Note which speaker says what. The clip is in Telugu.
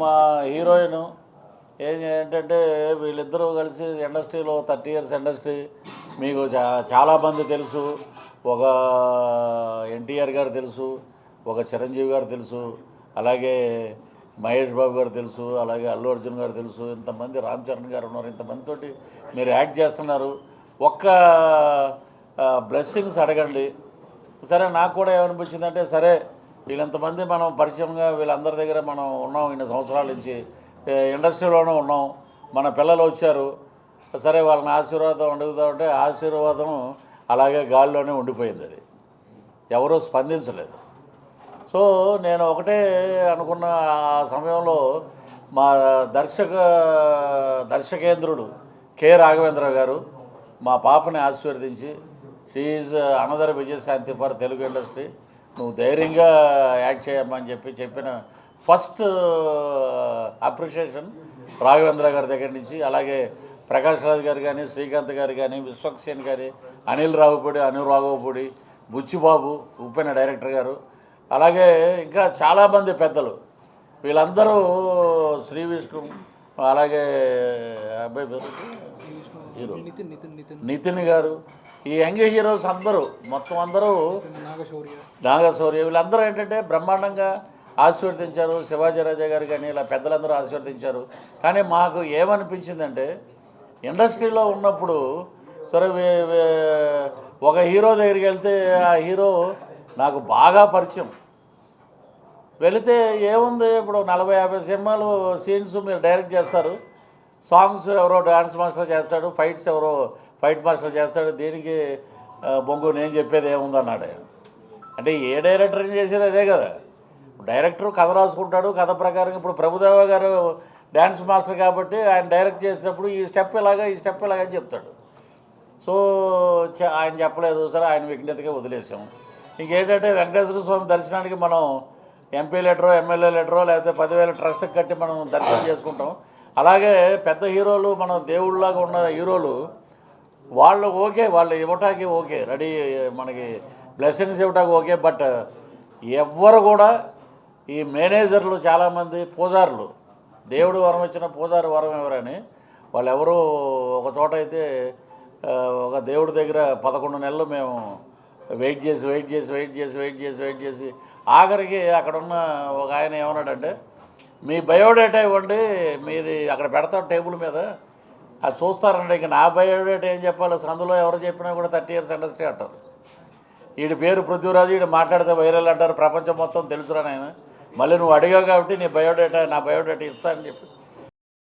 Speaker 1: మా హీరోయిన్ ఏం ఏంటంటే వీళ్ళిద్దరూ కలిసి ఇండస్ట్రీలో థర్టీ ఇయర్స్ ఇండస్ట్రీ. మీకు చా చాలామంది తెలుసు. ఒక ఎన్టీఆర్ గారు తెలుసు ఒక చిరంజీవి గారు తెలుసు అలాగే మహేష్ బాబు గారు తెలుసు అలాగే అల్లు అర్జున్ గారు తెలుసు. ఇంతమంది రామ్ చరణ్ గారు ఉన్నారు. ఇంతమందితోటి మీరు యాక్ట్ చేస్తున్నారు. ఒక్క బ్లెస్సింగ్స్ అడగండి. సరే నాకు కూడా ఏమనిపించిందంటే సరే వీళ్ళంతమంది మనం పరిచయంగా వీళ్ళందరి దగ్గర మనం ఉన్నాం ఇన్ని సంవత్సరాల నుంచి. ఇండస్ట్రీలోనే ఉన్నాం. మన పిల్లలు వచ్చారు. సరే వాళ్ళని ఆశీర్వాదం అడుగుతామంటే ఆశీర్వాదం అలాగే గాలిలోనే ఉండిపోయింది అది. ఎవరూ స్పందించలేదు. సో నేను ఒకటే అనుకున్న ఆ సమయంలో మా దర్శక దర్శకేంద్రుడు కె రాఘవేంద్ర గారు మా పాపని ఆశీర్వదించి she another Vijayashanti for Telugu industry నువ్వు ధైర్యంగా యాక్ట్ చేయమ్మని చెప్పి చెప్పిన ఫస్ట్ అప్రిషియేషన్ రాఘవేంద్ర గారి దగ్గర నుంచి అలాగే ప్రకాష్ రాజ్ గారు కానీ శ్రీకాంత్ గారు కానీ విశ్వక్సేన్ గారి అనిల్ రావుపూడి అనిల్ రాఘవపూడి బుచ్చిబాబు ఉప్పెన డైరెక్టర్ గారు అలాగే ఇంకా చాలామంది పెద్దలు. వీళ్ళందరూ శ్రీ విష్ణు అలాగే అబ్బాయి పేరు? హీరో.
Speaker 2: నితిన్
Speaker 1: గారు. ఈ యంగ్ హీరోస్ అందరూ మొత్తం అందరూ
Speaker 2: నాగశౌర్య.
Speaker 1: వీళ్ళందరూ ఏంటంటే బ్రహ్మాండంగా ఆశీర్వదించారు. శివాజీ రాజా గారు కానీ ఇలా పెద్దలందరూ ఆశీర్వదించారు. కానీ మాకు ఏమనిపించిందంటే ఇండస్ట్రీలో ఉన్నప్పుడు సరే ఒక హీరో దగ్గరికి వెళ్తే ఆ హీరో నాకు బాగా పరిచయం. వెళితే ఏముంది ఇప్పుడు నలభై యాభై సినిమాలు సీన్స్ మీరు డైరెక్ట్ చేస్తారు. సాంగ్స్ ఎవరో డాన్స్ మాస్టర్ చేస్తాడు ఫైట్స్ ఎవరో ఫైట్ మాస్టర్ చేస్తాడు దీనికి బొంగు నేను చెప్పేది ఏముందన్నాడు ఆయన. అంటే ఏ డైరెక్టర్ చేసేది అదే కదా. డైరెక్టర్ కథ రాసుకుంటాడు కథ ప్రకారం ఇప్పుడు ప్రభుదేవ గారు డ్యాన్స్ మాస్టర్ కాబట్టి ఆయన డైరెక్ట్ చేసినప్పుడు ఈ స్టెప్ ఇలాగా ఈ స్టెప్ ఇలాగా అని చెప్తాడు. సో చ- ఆయన చెప్పలేదు సరే ఆయన విజ్ఞతగా వదిలేసాం ఇంకేంటంటే వెంకటేశ్వర స్వామి దర్శనానికి మనం ఎంపీ లెటరో ఎమ్మెల్యే లెటరో లేకపోతే పదివేల ట్రస్ట్కి కట్టి మనం దర్శనం చేసుకుంటాం. అలాగే పెద్ద హీరోలు మనం దేవుళ్ళలాగా ఉన్న హీరోలు వాళ్ళు ఓకే వాళ్ళు ఇవ్వటానికి ఓకే రెడీ మనకి బ్లెస్సింగ్స్ ఇవ్వటానికి ఓకే బట్ ఎవ్వరు కూడా ఈ మేనేజర్లు చాలామంది పూజారులు దేవుడు వరం ఇచ్చిన పూజారి వరం ఎవరని వాళ్ళు ఎవరు ఒక చోట అయితే ఒక దేవుడి దగ్గర పదకొండు నెలలు మేము వెయిట్ చేసి వెయిట్ చేసి వెయిట్ చేసి వెయిట్ చేసి వెయిట్ చేసి ఆఖరికి అక్కడున్న ఒక ఆయన ఏమన్నాడంటే మీ బయోడేటా ఇవ్వండి మీది అక్కడ పెడతాం టేబుల్ మీద. అది చూస్తారండి ఇంక నా బయోడేటా ఏం చెప్పాలో అందులో ఎవరు చెప్పినా కూడా థర్టీ ఇయర్స్ ఇండస్ట్రీ అంటారు. వీడి పేరు పృథ్వీరాజు వీడు మాట్లాడితే వైరల్ అంటారు ప్రపంచం మొత్తం తెలుసురా నేను మళ్ళీ నువ్వు అడిగావు కాబట్టి నీ బయోడేటా నా బయోడేటా ఇస్తా అని చెప్పి.